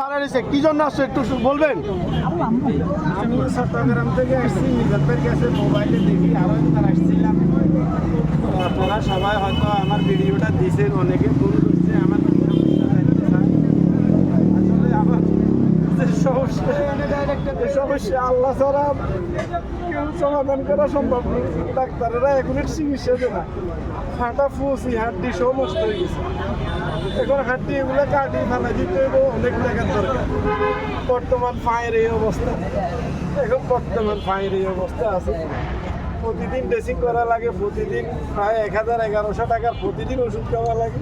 দাঁড়ায় রয়েছে। কি জন্য আসছো একটু বলবেন? আমি চট্টগ্রাম থেকে আসছি নিজের কাছে মোবাইলে দেখি, আরও একবার আসছিলাম। আপনারা সবাই হয়তো আমার ভিডিওটা দিয়েছেন, অনেকে ফোন সমস্যা আল্লাহ ছাড়া কেউ সমাধান করা সম্ভব নয় ডাক্তারেরা এর চিকিৎসা দেয় না। ফাটা ফুসি হাড্ডি নষ্ট হয়ে গেছে। এখন হাড্ডি এগুলো কাটি ফালা দিতে হইব, অনেক টাকার দরকার। বর্তমান পায়ের এই অবস্থা। এখন বর্তমান পায়ের এই অবস্থা আছে। প্রতিদিন ড্রেসিং করা লাগে, প্রতিদিন প্রায় এক হাজার এগারোশো টাকার প্রতিদিন ওষুধ খাওয়া লাগে।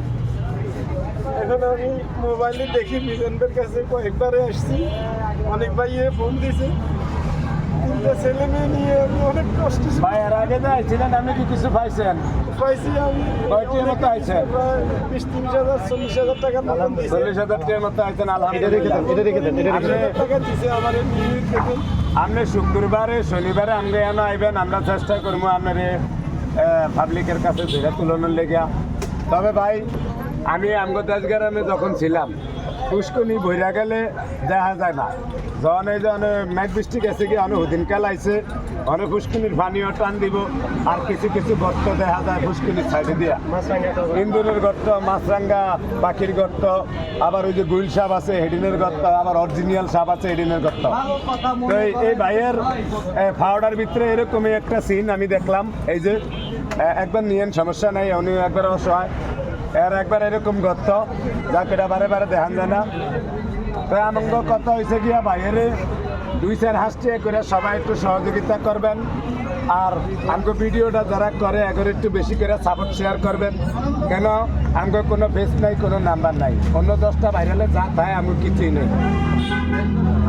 এখন আমি মোবাইলে দেখি বিজনদের কাছে কয়েকবারে আসছি। অনেক ভাইয়ে ফোন দিছে। তিনটা ছেলে মেয়ে নিয়ে আমি অনেক কষ্ট ভাই এর আগে আইছিলেন আপনি কি কিছু পাইছেন? পাইছি আমি কয়টির মতো আইছে? বিশ তিরিশ হাজার চল্লিশ হাজার টাকার মতন দিছে। চল্লিশ হাজার টাকার মতো আইছেন এটা আলহামদুলিল্লাহ। এটা রেখে দেন এটা রেখে দেন। টাকা দিছে আমার আপনি শুক্রবারে শনিবারে আমরা এনে আইবেন আমরা চেষ্টা করব আপনার পাবলিকের কাছে ধরে তুলনার লেগা তবে ভাই আমি গ্রামে যখন ছিলাম পুষ্কনি বইরা গেলে দেখা যায় না। যখন এই যে মেঘ বৃষ্টি গেছে কি অনেক হুদিনকাল আইছে অনেক পুষ্কনির পানিও টান দিব, আর কিছু কিছু গর্ত দেখা যায় পুষ্কনির সাইডে দিয়া। ইন্দুরের গর্ত, মাছরাঙ্গা, পাখির গর্ত, আবার ওই যে গুইল সাপ আছে, হেডিনের গর্ত, আবার অরিজিনাল সাপ আছে, হেডিনের গর্ত। তো এই- এই ভাইয়ের ফাওয়ার ভিতরে এরকমই একটা সিন আমি দেখলাম। এই যে একবার নিয়েন, সমস্যা নাই উনি একবার অসহায়। এর একবার এরকম গর্ত যাকে বারে বারে দেখান যায় না। তো আমঙ্গ কথা হয়েছে গিয়া বাইরে দুই চার হাসতে করে সবাই একটু সহযোগিতা করবেন। আর আমগো ভিডিওটা যারা করে এখন একটু বেশি করে সাপোর্ট শেয়ার করবেন। কেন? আমগো কোনো ফেস নাই, কোনো নাম্বার নাই। অন্য দশটা ভাইরালে যা তাই আমি কিছুই নেই।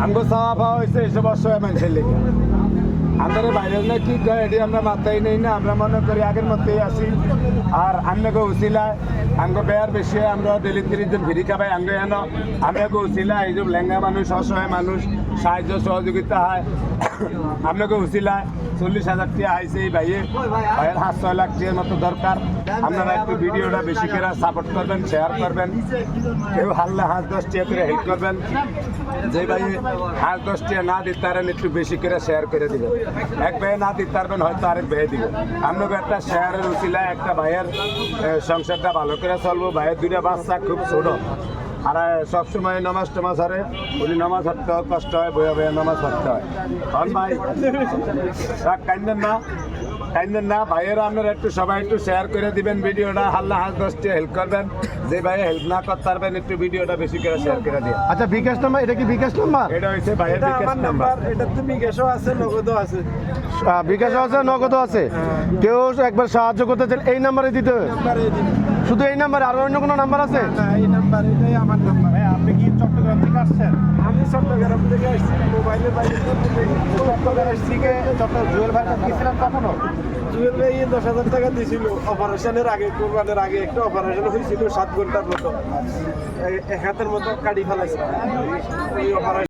আমগো চাওয়া হয়েছে এইসব অসহায় মানুষের লেগে। আমাদের বাইরের না কি কয় এটি আমরা মাথায় নেই না। আমরা মনে করি আগের মধ্যেই আসি আর আমনাকে উচিলায় আমগো বেয়ার বেশি আমরা ডেলি তিরিশ দিন ফিরি খাবাই আমগো এন আমনাকে উচিলা এই যে লেঙ্গা মানুষ, অসহায় মানুষ সাহায্য সহযোগিতা হয়। আপনাকে উচিলায় চল্লিশ হাজার টাকা আইছে এই ভাইয়ে। ভাইয়ের হাত ছয় লাখ টাকার মতো দরকার। আপনারা একটু ভিডিওটা বেশি করে সাপোর্ট করবেন শেয়ার করবেন। কেউ হারলে হাত দশ টাকা করে হেল্প করবেন। যে ভাই হাত দশ টাকা না দিতে পারেন, একটু বেশি করে শেয়ার করে দিবেন। এক ভাই না দিতে পারবেন, হয়তো আরেক ভাই দিবেন আপনাকে একটা শেয়ারের উচিলায় একটা ভাইয়ের সংসারটা ভালো করে চলবো। ভাইয়ের দুইটা বাচ্চা খুব ছোট। আর সবসময় নামাজ টামাজ হারে। উনি নামাজ হারতে হয় কষ্ট হয় বইয়া বইয়া নামাজ হারতে হয়। হন ভাই রাগ কান্দেন না কান্দেন না। ভাইয়েরা আপনারা একটু সবাই একটু শেয়ার করে দিবেন ভিডিওটা। হাল্লা হাত দশটি হেল্প করবেন। যে ভাই হেল্প না করতে পারবেন একটু ভিডিওটা বেশি করে শেয়ার করে দিন আচ্ছা বিকাশ নাম্বার? এটা কি বিকাশ নাম্বার? এটা হচ্ছে ভাইয়ের এটা বিকাশ নাম্বার। এটা তো বিকাশও আছে নগদও আছে। আহ, বিকাশ আছে নগদও আছে। কেউ একবার সাহায্য করতে চাইলে এই নাম্বারে দিতে হবে। শুধু এই নাম্বারে আর অন্য কোনো নাম্বার আছে? না এই নাম্বার এটাই আমার নাম্বার। আপনি কি চট্টগ্রাম থেকে আসছেন? আমি চট্টগ্রাম থেকে আসছি মোবাইলে বাইরে চট্টগ্রাম আসছি কে? ডক্টর জুয়েল ভাই গেছিলেন কখনো? জুয়েল ভাই দশ হাজার টাকা দিয়েছিল অপারেশনের আগে কোরবানের আগে একটা অপারেশন হয়েছিল সাত ঘণ্টার মতো। এক হাতের মতো কাটি ফেলাইছে। ওই অপারেশন